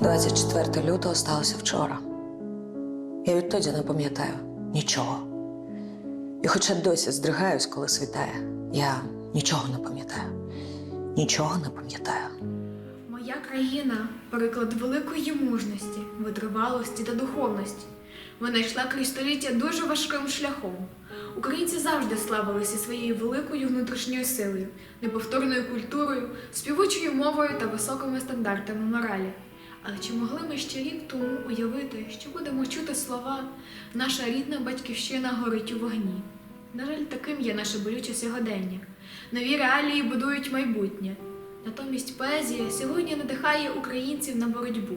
24 лютого сталося вчора. Я відтоді не пам'ятаю нічого. І хоча досі здригаюсь, коли світає, я нічого не пам'ятаю. Нічого не пам'ятаю. Моя країна приклад великої мужності, витривалості та духовності. Вона йшла крізь століття дуже важким шляхом. Українці завжди славилися своєю великою внутрішньою силою, неповторною культурою, співучою мовою та високими стандартами моралі. Але чи могли ми ще рік тому уявити, що будемо чути слова Наша рідна батьківщина горить у вогні? На жаль, таким є наше болюче сьогодення. Нові реалії будують майбутнє. Натомість поезія сьогодні надихає українців на боротьбу,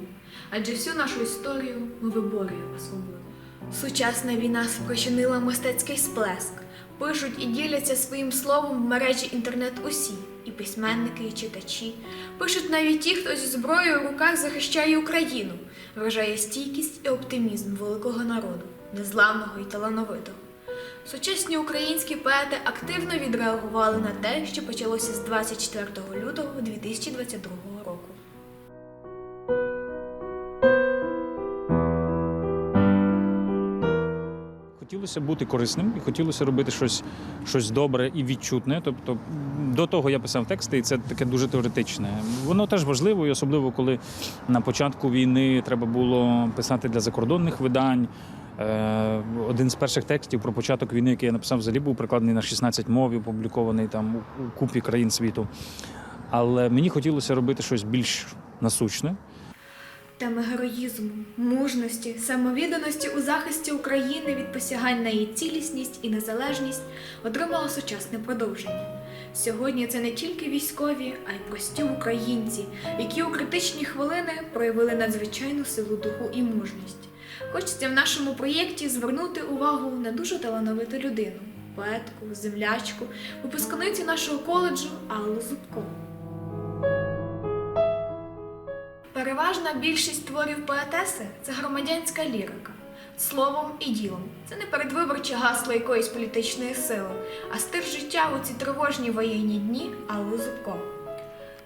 адже всю нашу історію ми виборюємо свободу. Сучасна війна спричинила мистецький сплеск. Пишуть і діляться своїм словом в мережі інтернет усі, і письменники, і читачі. Пишуть навіть ті, хто зі зброєю в руках захищає Україну, вражає стійкість і оптимізм великого народу, незламного і талановитого. Сучасні українські поети активно відреагували на те, що почалося з 24 лютого 2022 року. Хотілося бути корисним і хотілося робити щось, щось добре і відчутне. Тобто до того я писав тексти, і це таке дуже теоретичне. Воно теж важливо, і особливо коли на початку війни треба було писати для закордонних видань. Е, Один з перших текстів про початок війни, який я написав, взагалі був прикладений на 16 мов опублікований там у- у купі країн світу. Але мені хотілося робити щось більш насущне. Теми героїзму, мужності, самовідданості у захисті України від посягань на її цілісність і незалежність отримала сучасне продовження. Сьогодні це не тільки військові, а й прості українці, які у критичні хвилини проявили надзвичайну силу духу і мужність. Хочеться в нашому проєкті звернути увагу на дуже талановиту людину, поетку, землячку, випускницю нашого коледжу Аллу Зубко. Переважна більшість творів поетеси це громадянська лірика. Словом і ділом. Це не передвиборче гасло якоїсь політичної сили, а стиль життя у ці тривожні воєнні дні Алли Зубко.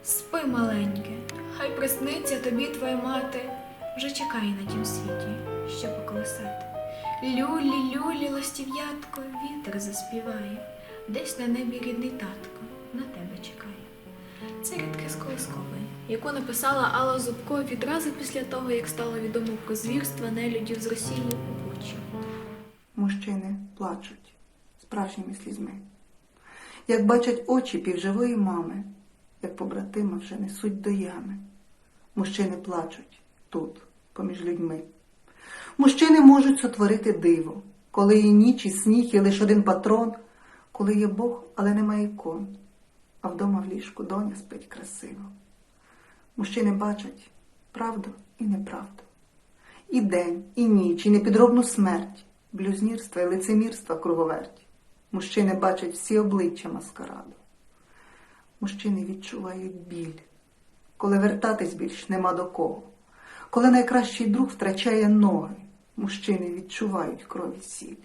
Спи, маленьке, хай присниться тобі твоя мати, вже чекає на тім світі, що поколисати. Люлі, люлі, ластів'ятко, вітер заспіває, десь на небі рідний татко на тебе чекає. Це рідки з колискової, яку написала Алла Зубко відразу після того, як стало відомо про звірства нелюдів з Росії у Бучі. Мужчини плачуть справжніми слізьми, як бачать очі півживої мами, як побратима вже несуть до ями. Мужчини плачуть тут, поміж людьми. Мужчини можуть сотворити диво, коли є ніч і сніг, і лише один патрон, коли є Бог, але немає ікон, а вдома в ліжку доня спить красиво. Мужчини бачать правду і неправду. І день, і ніч, і непідробну смерть, блюзнірства і лицемірства круговерть. Мужчини бачать всі обличчя маскараду. Мужчини відчувають біль, коли вертатись більш нема до кого. Коли найкращий друг втрачає ноги, мужчини відчувають крові сіль.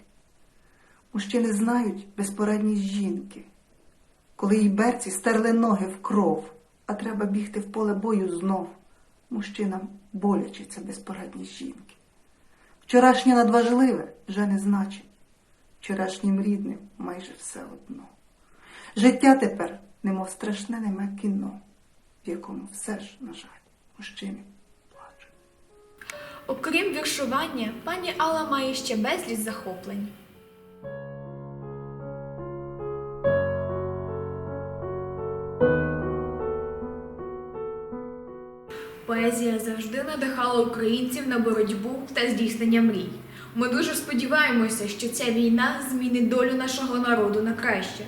Мужчини знають безпорадність жінки, коли їй берці стерли ноги в кров, а треба бігти в поле бою знов. Мужчинам боляче ця безпорадність жінки. Вчорашнє надважливе вже не значить, вчорашнім рідним майже все одно. Життя тепер, немов страшне неме кіно, в якому все ж, на жаль, мужчини плачуть. Окрім віршування, пані Алла має ще безліч захоплень. Поезія завжди надихала українців на боротьбу та здійснення мрій. Ми дуже сподіваємося, що ця війна змінить долю нашого народу на краще.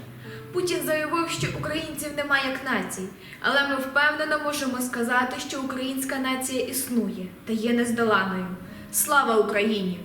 Путін заявив, що українців немає як націй, але ми впевнено можемо сказати, що українська нація існує та є нездоланою. Слава Україні!